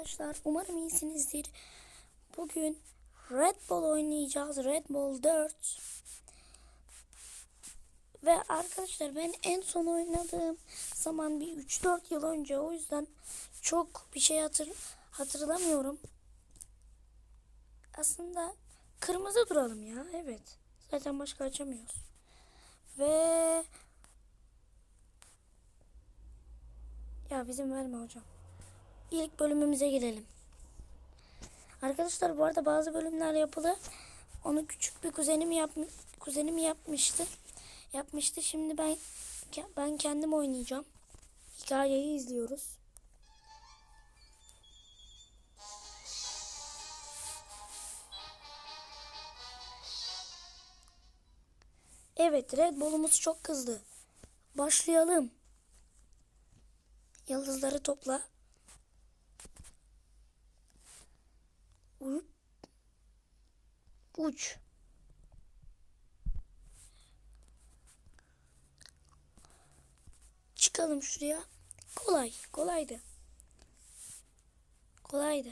arkadaşlar. Umarım iyisinizdir. Bugün Red Bull oynayacağız. Red Bull 4. Ve arkadaşlar ben en son oynadığım zaman bir 3-4 yıl önce. O yüzden çok bir şey hatır, hatırlamıyorum. Aslında kırmızı duralım ya. Evet. Zaten başka açamıyoruz. Ve ya bizim verme hocam. İlk bölümümüze girelim. Arkadaşlar bu arada bazı bölümler yapılı. Onu küçük bir kuzenim yapmış kuzenim yapmıştı. Yapmıştı. Şimdi ben ben kendim oynayacağım. Hikayeyi izliyoruz. Evet, Red Bull'umuz çok kızdı. Başlayalım. Yıldızları topla. Uç. Uç. Çıkalım şuraya. Kolay. Kolaydı. Kolaydı.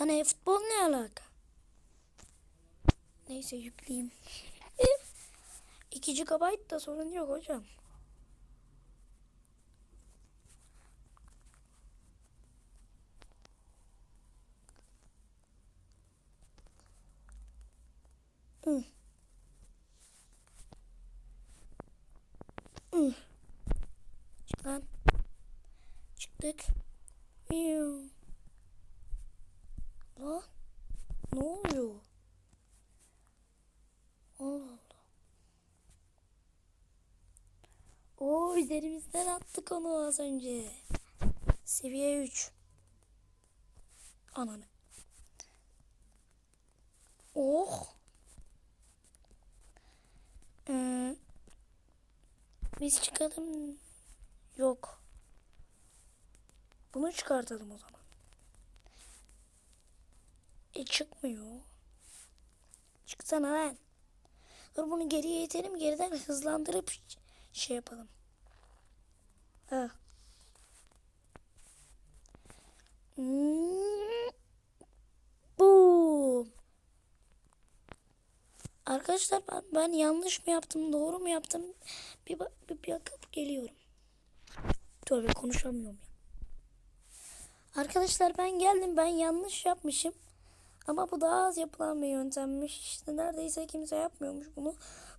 Lan e, futbol ne alaka? Neyse yükleyeyim. 2 GB da sorun yok hocam. Miu. Lan. Ne oluyor? Allah Allah. Oo üzerimizden attık onu az önce. Seviye 3. Ananı. Oh. Ee, biz çıkalım. Yok. Bunu çıkartalım o zaman. E çıkmıyor. Çıksana lan. Dur bunu geriye itelim. Geriden hızlandırıp şey yapalım. Ha. Hmm. Boom. Arkadaşlar ben, ben yanlış mı yaptım, doğru mu yaptım? Bir, bir, bir bakıp geliyorum. Tövbe konuşamıyorum ya. Arkadaşlar ben geldim. Ben yanlış yapmışım. Ama bu daha az yapılan bir yöntemmiş. İşte neredeyse kimse yapmıyormuş bunu.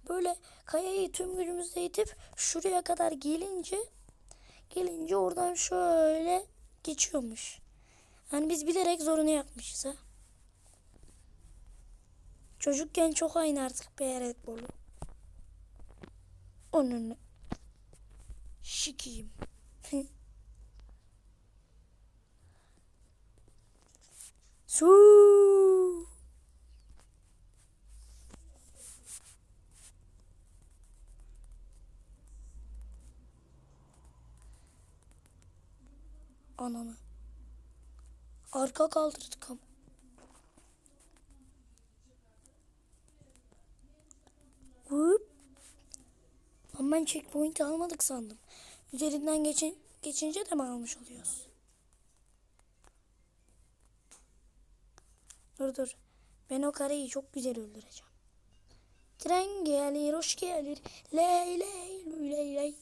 Böyle kayayı tüm gücümüzle itip şuraya kadar gelince gelince oradan şöyle geçiyormuş. Yani biz bilerek zorunu yapmışız ha. Çocukken çok oynardık be Red. Onun şikiyim. Su. Ananı. Arka kaldırdık ama. Hop. Ama ben checkpoint almadık sandım. Üzerinden geçin, geçince de mi almış oluyoruz? Dur dur. Ben o karıyı çok güzel öldüreceğim. Tren gelir, hoş gelir. Ley ley ley ley.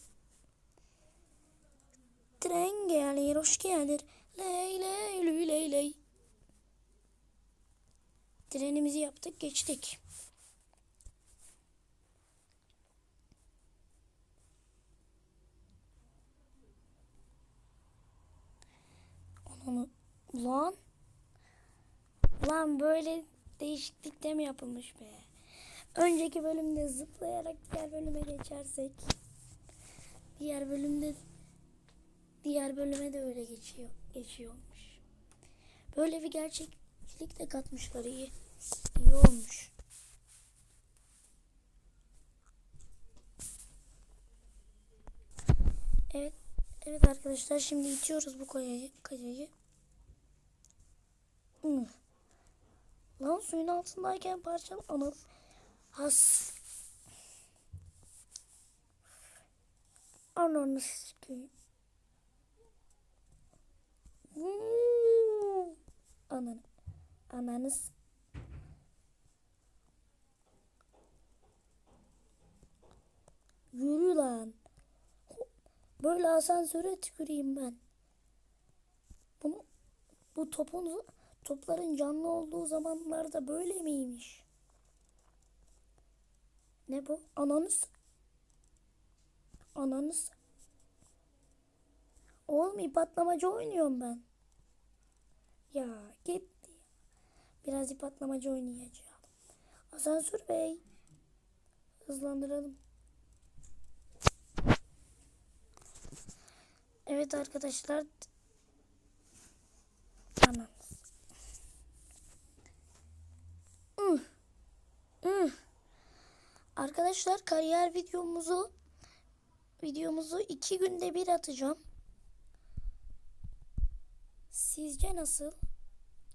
Tren gelir, hoş gelir. Ley ley ley ley. Trenimizi yaptık, geçtik. Onu lan lan böyle değişiklik de mi yapılmış be? Önceki bölümde zıplayarak diğer bölüme geçersek diğer bölümde diğer bölüme de öyle geçiyor geçiyormuş. Böyle bir gerçeklik de katmışlar iyi. İyi olmuş. Evet Evet arkadaşlar şimdi itiyoruz bu kayayı. kayayı. Hmm. Lan suyun altındayken parçalı anıl. Has. Ananı sikeyim. Hmm. Ananız. Yürü lan. Böyle asansöre tüküreyim ben. Bunu, bu topun topların canlı olduğu zamanlarda böyle miymiş? Ne bu? Ananız. Ananız. Oğlum ip atlamacı oynuyorum ben. Ya gitti. Biraz ip atlamacı oynayacağım. Asansör bey. Hızlandıralım. Evet arkadaşlar. Tamam. Arkadaşlar kariyer videomuzu videomuzu iki günde bir atacağım. Sizce nasıl?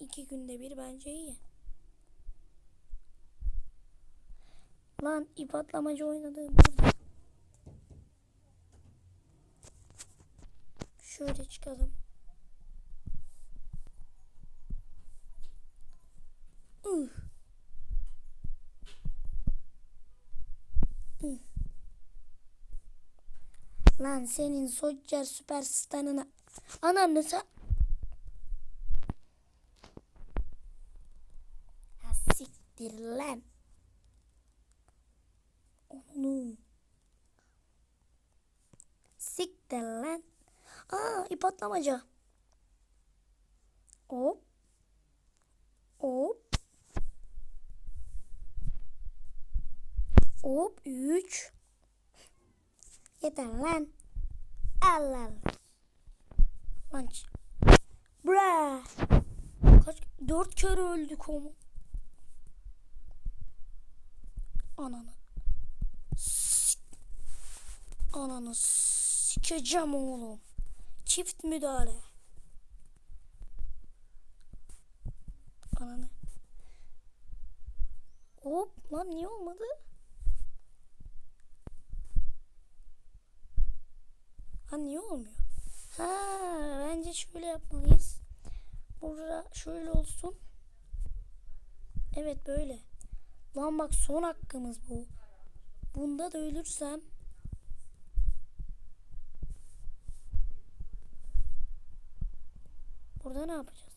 İki günde bir bence iyi. Lan ip atlamacı oynadığım burada. Şöyle çıkalım. Lan senin Soccer Süperstar'ına ananı sen Ha siktir lan. Onu. Siktir lan. Aa ip atlamaca. Hop. Hop. Hop. Üç. Yeter lan. Allah Allah. Ç- Bra. Kaç? Dört kere öldük oğlum. Ananı. Sik. Ananı sikeceğim oğlum. Çift müdahale. Ananı. Hop lan niye olmadı? Ha niye olmuyor? Ha bence şöyle yapmalıyız. Burada şöyle olsun. Evet böyle. Lan bak son hakkımız bu. Bunda da ölürsem Burada ne yapacağız?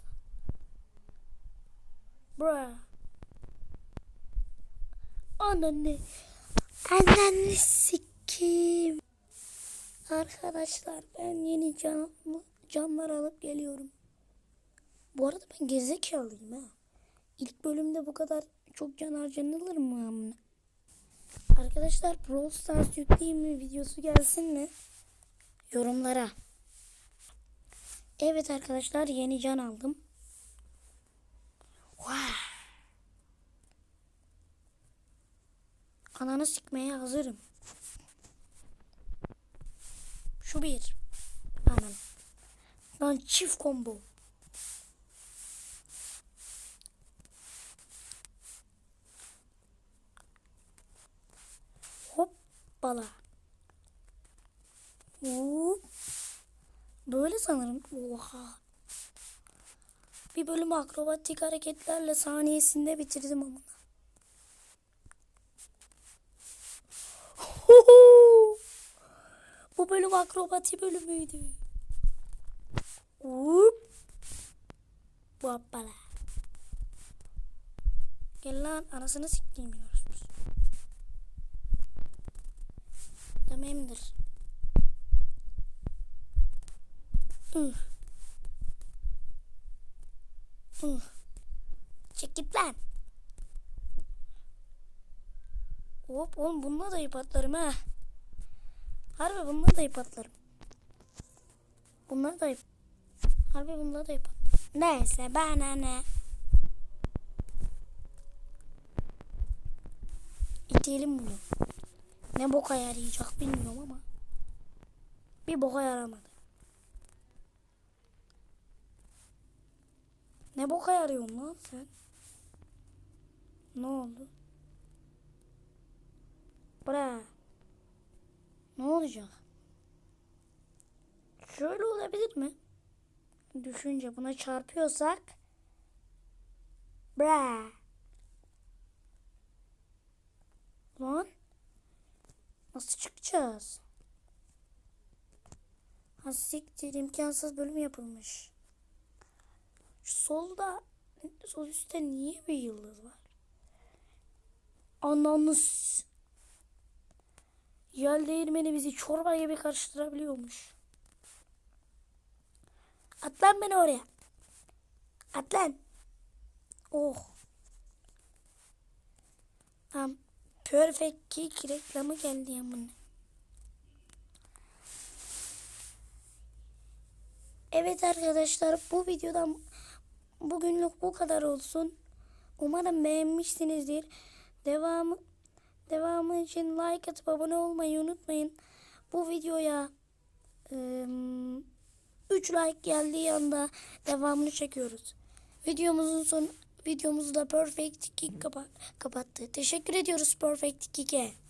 Bra. Ananı. Ananı sikeyim. Arkadaşlar ben yeni can, canlar alıp geliyorum. Bu arada ben gerizekalıyım ha. İlk bölümde bu kadar çok can harcanılır mı amına? Arkadaşlar Brawl Stars yükleyeyim mi videosu gelsin mi? Yorumlara. Evet arkadaşlar yeni can aldım. Wow. Ananı sikmeye hazırım. Şu bir. Anan. Lan çift combo. Hoppala. Hop. Böyle sanırım. Oha. Bir bölüm akrobatik hareketlerle saniyesinde bitirdim ama. Bu bölüm akrobati bölümüydü. Hop. Hoppala. Gel lan anasını sikeyim yiyoruz. Tamamdır. Üh. Üh. Çek git lan. Hop oğlum bununla da ip atlarım ha. Harbi bununla da ip atlarım. Bunlar da ip. Harbi bununla da ip. Neyse bana ne. İtelim bunu. Ne boka yarayacak bilmiyorum ama. Bir boka yaramadı. Ne boka yarıyorsun lan sen? Ne oldu? Bra. Ne olacak? Şöyle olabilir mi? Düşünce buna çarpıyorsak Bra. Lan. Nasıl çıkacağız? Ha siktir imkansız bölüm yapılmış. Şu solda sol üstte niye bir yıldız var? Ananı s- Yel değirmeni bizi çorba gibi karıştırabiliyormuş. Atlan beni oraya. Atlan. Oh. Tam Perfect Kick reklamı geldi ya bunun. Evet arkadaşlar bu videodan bugünlük bu kadar olsun. Umarım beğenmişsinizdir. Devamı devamı için like atıp abone olmayı unutmayın. Bu videoya 3 like geldiği anda devamını çekiyoruz. Videomuzun son videomuzu da Perfect Kick kapa- kapattı. Teşekkür ediyoruz Perfect Kick'e.